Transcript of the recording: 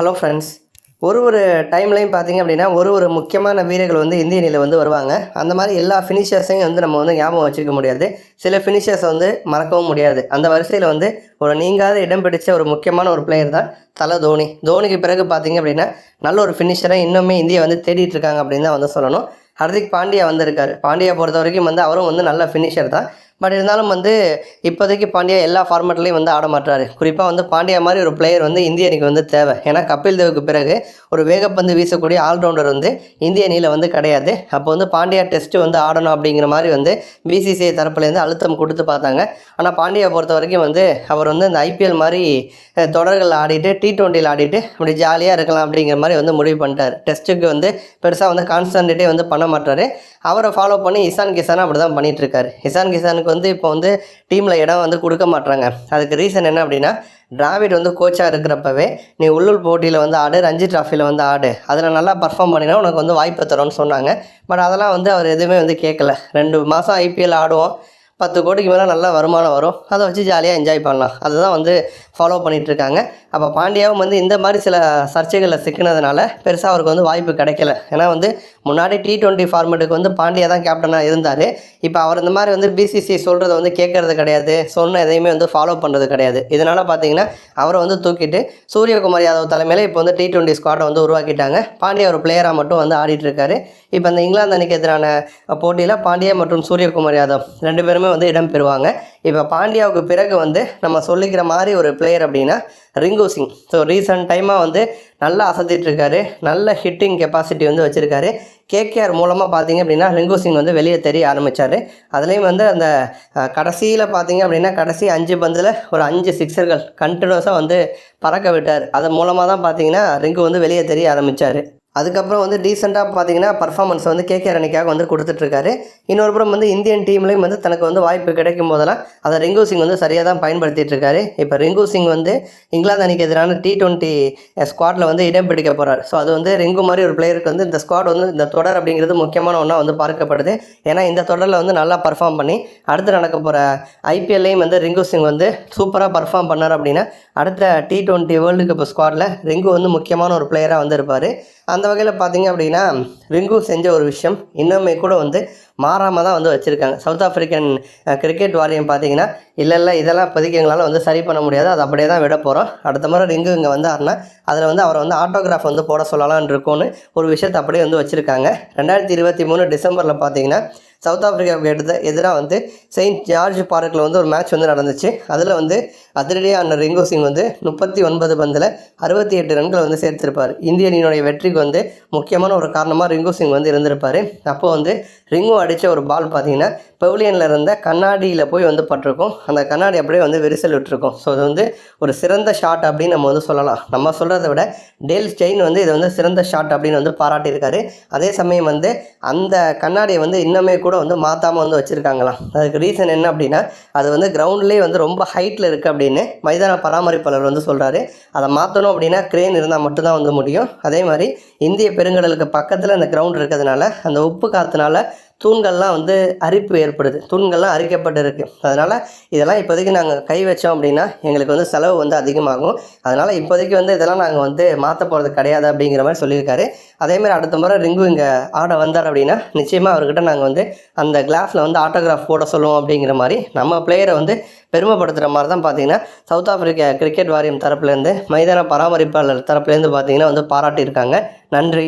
Hello friends ஒரு ஒரு டைம்லையும் பார்த்தீங்க அப்படின்னா ஒரு ஒரு முக்கியமான வீரர்கள் வந்து இந்திய அணியில் வந்து வருவாங்க. அந்த மாதிரி எல்லா ஃபினிஷர்ஸையும் வந்து நம்ம வந்து ஞாபகம் வச்சுக்க முடியாது. சில ஃபினிஷர்ஸ் வந்து மறக்கவும் முடியாது. அந்த வரிசையில் வந்து ஒரு நீங்காத இடம் பிடிச்ச ஒரு முக்கியமான ஒரு பிளேயர் தான் தலை தோனி. தோனிக்கு பிறகு பார்த்தீங்க அப்படின்னா நல்ல ஒரு ஃபினிஷரை இன்னுமே இந்தியா வந்து தேடிட்டு இருக்காங்க அப்படின்னு தான் வந்து சொல்லணும். ஹர்திக் பாண்டியா வந்திருக்காரு. பாண்டியா பொறுத்த வரைக்கும் வந்து அவரும் வந்து நல்ல ஃபினிஷர் தான். பட் இருந்தாலும் வந்து இப்போதைக்கு பாண்டியா எல்லா ஃபார்மேட்லேயும் வந்து ஆட மாட்டாரு குறிப்பாக வந்து பாண்டியா மாதிரி ஒரு பிளேயர் வந்து இந்திய அணிக்கு வந்து தேவை. ஏன்னா கபில் தேவுக்கு பிறகு ஒரு வேகப்பந்து வீசக்கூடிய ஆல்ரவுண்டர் வந்து இந்திய அணியில் வந்து கிடையாது. அப்போ வந்து பாண்டியா டெஸ்ட்டு வந்து ஆடணும் அப்படிங்கிற மாதிரி வந்து பிசிசிஐ தரப்புலேருந்து அழுத்தம் கொடுத்து பார்த்தாங்க. ஆனால் பாண்டியா பொறுத்த வரைக்கும் வந்து அவர் வந்து இந்த ஐபிஎல் மாதிரி தொடர்கள் ஆடிட்டு டி டுவெண்ட்டியில் ஆடிட்டு அப்படி ஜாலியாக இருக்கலாம் அப்படிங்கிற மாதிரி வந்து முடிவு பண்ணிட்டார். டெஸ்ட்டுக்கு வந்து பெருசாக வந்து கான்சன்ட்ரேட்டே வந்து பண்ண மாட்டார் அவரை ஃபாலோ பண்ணி இசான் கிசான் அப்படி தான் பண்ணிகிட்ருக்காரு இசான் கிசானுக்கு வந்து இப்போ வந்து டீமில் இடம் வந்து கொடுக்க மாட்றாங்க. அதுக்கு ரீசன் என்ன அப்படின்னா டிராவிட் வந்து கோச்சாக இருக்கிறப்பவே நீ உள்ளூர் போட்டியில் வந்து ஆடு ரஞ்சி ட்ராஃபியில் வந்து ஆடு. அதில் நல்லா பர்ஃபார்ம் பண்ணினா உனக்கு வந்து வாய்ப்பு தரோன்னு சொன்னாங்க. பட் அதெல்லாம் வந்து அவர் எதுவுமே வந்து கேட்கல ரெண்டு மாதம் ஐபிஎல் ஆடுவோம். பத்து கோடிக்கு மேலே நல்ல வருமானம் வரும். அதை வச்சு ஜாலியாக என்ஜாய் பண்ணலாம். அதுதான் வந்து ஃபாலோ பண்ணிகிட்டு இருக்காங்க அப்போ பாண்டியாவும் வந்து இந்த மாதிரி சில சர்ச்சைகளில் சிக்கினதுனால பெருசாக அவருக்கு வந்து வாய்ப்பு கிடைக்கல. ஏன்னா வந்து முன்னாடி டி டுவெண்ட்டி ஃபார்மேட்டுக்கு வந்து பாண்டியா தான் கேப்டனாக இருந்தார். இப்போ அவர் இந்த மாதிரி வந்து பிசிசி சொல்கிறத வந்து கேட்கறது கிடையாது. சொன்ன எதையுமே வந்து ஃபாலோ பண்ணுறது கிடையாது. இதனால் பார்த்தீங்கன்னா அவரை வந்து தூக்கிட்டு சூரியகுமார் யாதவ் தலைமையில் இப்போ வந்து டி டுவெண்ட்டி ஸ்குவாடை வந்து உருவாக்கிட்டாங்க. பாண்டியா ஒரு பிளேயராக மட்டும் வந்து ஆடிட்டுருக்காரு. இப்போ இந்த இங்கிலாந்து அணிக்கு எதிரான போட்டியில் பாண்டியா மற்றும் சூரியகுமார் யாதவ் ரெண்டு பேருமே வந்து இடம் பெறுவாங்க. இப்போ பாண்டியாவுக்கு பிறகு வந்து நம்ம சொல்லிக்கிற மாதிரி ஒரு பிளேயர் அப்படின்னா ரிங்கு சிங். ஸோ ரீசன்ட் டைமாக வந்து நல்லா அசத்திட்டுருக்காரு நல்ல ஹிட்டிங் கெப்பாசிட்டி வந்து வச்சுருக்காரு. கேகேஆர் மூலமாக பார்த்தீங்க அப்படின்னா ரிங்கு சிங் வந்து வெளியே தெரிய ஆரம்பித்தார் அதுலேயும் வந்து அந்த கடைசியில் பார்த்தீங்க அப்படின்னா கடைசி அஞ்சு பந்தில் ஒரு அஞ்சு சிக்ஸர்கள் கண்டினியூஸாக வந்து பறக்க விட்டார். அது மூலமாக தான் பார்த்தீங்கன்னா ரிங்கு வந்து வெளியே தெரிய ஆரம்பித்தார் அதுக்கப்புறம் வந்து டீசெண்டாக பார்த்தீங்கன்னா பர்ஃபார்மன்ஸ் வந்து கேகே அணிக்காக வந்து கொடுத்துட்ருக்காரு. இன்னொரு புறம் வந்து இந்தியன் டீம்லேயும் வந்து தனக்கு வந்து வாய்ப்பு கிடைக்கும் போதெல்லாம் அதை ரிங்கு சிங் வந்து சரியாக தான் பயன்படுத்திட்டு இருக்காரு இப்போ ரிங்கு சிங் வந்து இங்கிலாந்து அணிக்கு எதிரான டி டுவெண்ட்டி ஸ்குவாடில் வந்து இடம் பிடிக்க போகிறார் ஸோ அது வந்து ரிங்கு மாதிரி ஒரு பிளேயருக்கு வந்து இந்த ஸ்குவாட் வந்து இந்த தொடர் அப்படிங்கிறது முக்கியமான ஒன்றா வந்து பார்க்கப்படுது. ஏன்னா இந்த தொடரில் வந்து நல்லா பர்ஃபார்ம் பண்ணி அடுத்து நடக்க போகிற ஐபிஎல்லையும் வந்து ரிங்கு சிங் வந்து சூப்பராக பர்ஃபார்ம் பண்ணார் அப்படின்னா அடுத்த டி டுவெண்ட்டி வேர்ல்டு கப் ஸ்குவாடில் ரிங்கு வந்து முக்கியமான ஒரு பிளேயராக வந்து இருப்பார் அந்த வகையில் பார்த்தீங்க அப்படின்னா ரிங்கு செஞ்ச ஒரு விஷயம். இன்னுமே கூட வந்து மாறாமல் தான் வந்து வச்சுருக்காங்க. சவுத் ஆஃப்ரிக்கன் கிரிக்கெட் வாரியம் பார்த்தீங்கன்னா இல்லை இல்லை இதெல்லாம் இப்போதைக்கு எங்களால் வந்து சரி பண்ண முடியாது. அது அப்படியே தான் விட போகிறோம் அடுத்த முறை ரிங்கு இங்கே வந்தாருன்னா அதில் வந்து அவரை வந்து ஆட்டோகிராஃப் வந்து போட சொல்லலான் இருக்கும்னு ஒரு விஷயத்தை அப்படியே வந்து வச்சுருக்காங்க. ரெண்டாயிரத்தி இருபத்தி மூணு டிசம்பரில் பார்த்தீங்கன்னா சவுத் ஆஃப்ரிக்காவுக்கு எடுத்த எதிராக வந்து செயின்ட் ஜார்ஜ் பார்க்கில் வந்து ஒரு மேட்ச் வந்து நடந்துச்சு. அதில் வந்து அதிரடியான ரிங்கு சிங் வந்து முப்பத்தி ஒன்பது பந்தில் அறுபத்தி எட்டு ரன்களை வந்து சேர்த்திருப்பார். இந்திய அணியினுடைய வெற்றிக்கு வந்து முக்கியமான ஒரு காரணமாக ரிங்கு சிங் வந்து இருந்திருப்பார். அப்போது வந்து ரிங்கு அடித்த ஒரு பால் பார்த்தீங்கன்னா பெவிலியனில் இருந்த கண்ணாடியில் போய் வந்து பட்டிருக்கும். அந்த கண்ணாடி அப்படியே வந்து விரிசல் விட்டுருக்கும். ஸோ அது வந்து ஒரு சிறந்த ஷாட் அப்படின்னு நம்ம வந்து சொல்லலாம். நம்ம சொல்கிறத விட டேல் ஸ்டெயின் வந்து இதை வந்து சிறந்த ஷாட் அப்படின்னு வந்து பாராட்டியிருக்காரு. அதே சமயம் வந்து அந்த கண்ணாடியை வந்து இன்னுமே கூட கூட வந்து மாற்றாமல் வந்து வச்சுருக்காங்களாம். அதுக்கு ரீசன் என்ன அப்படின்னா அது வந்து கிரவுண்ட்லேயே வந்து ரொம்ப ஹைட்டில் இருக்குது அப்படின்னு மைதான பராமரிப்பாளர் வந்து சொல்கிறாரு அதை மாற்றணும் அப்படின்னா க்ரேன் இருந்தால் மட்டும்தான் வந்து முடியும். அதே மாதிரி இந்திய பெருங்கடலுக்கு பக்கத்தில் அந்த கிரவுண்ட் இருக்கிறதுனால அந்த உப்பு காற்றுனால தூண்கள்லாம் வந்து அரிப்பு ஏற்படுது. தூண்கள்லாம் அரிக்கப்பட்டிருக்கு. அதனால் இதெல்லாம் இப்போதைக்கு நாங்கள் கை வச்சோம் அப்படின்னா எங்களுக்கு வந்து செலவு வந்து அதிகமாகும். அதனால் இப்போதைக்கு வந்து இதெல்லாம் நாங்கள் வந்து மாற்ற போகிறது கிடையாது அப்படிங்கிற மாதிரி சொல்லியிருக்காரு. அதேமாதிரி அடுத்த முறை ரிங்கு இங்கே ஆட வந்தார் அப்படின்னா நிச்சயமாக அவர்கிட்ட நாங்கள் வந்து அந்த கிளாஸில் வந்து ஆட்டோகிராஃப் போட சொல்லுவோம் அப்படிங்கிற மாதிரி நம்ம பிளேயரை வந்து பெருமைப்படுத்துகிற மாதிரி தான் பார்த்தீங்கன்னா சவுத் ஆஃப்ரிக்கா கிரிக்கெட் வாரியம் தரப்புலேருந்து மைதான பராமரிப்பாளர் தரப்புலேருந்து பார்த்தீங்கன்னா வந்து பாராட்டியிருக்காங்க. நன்றி.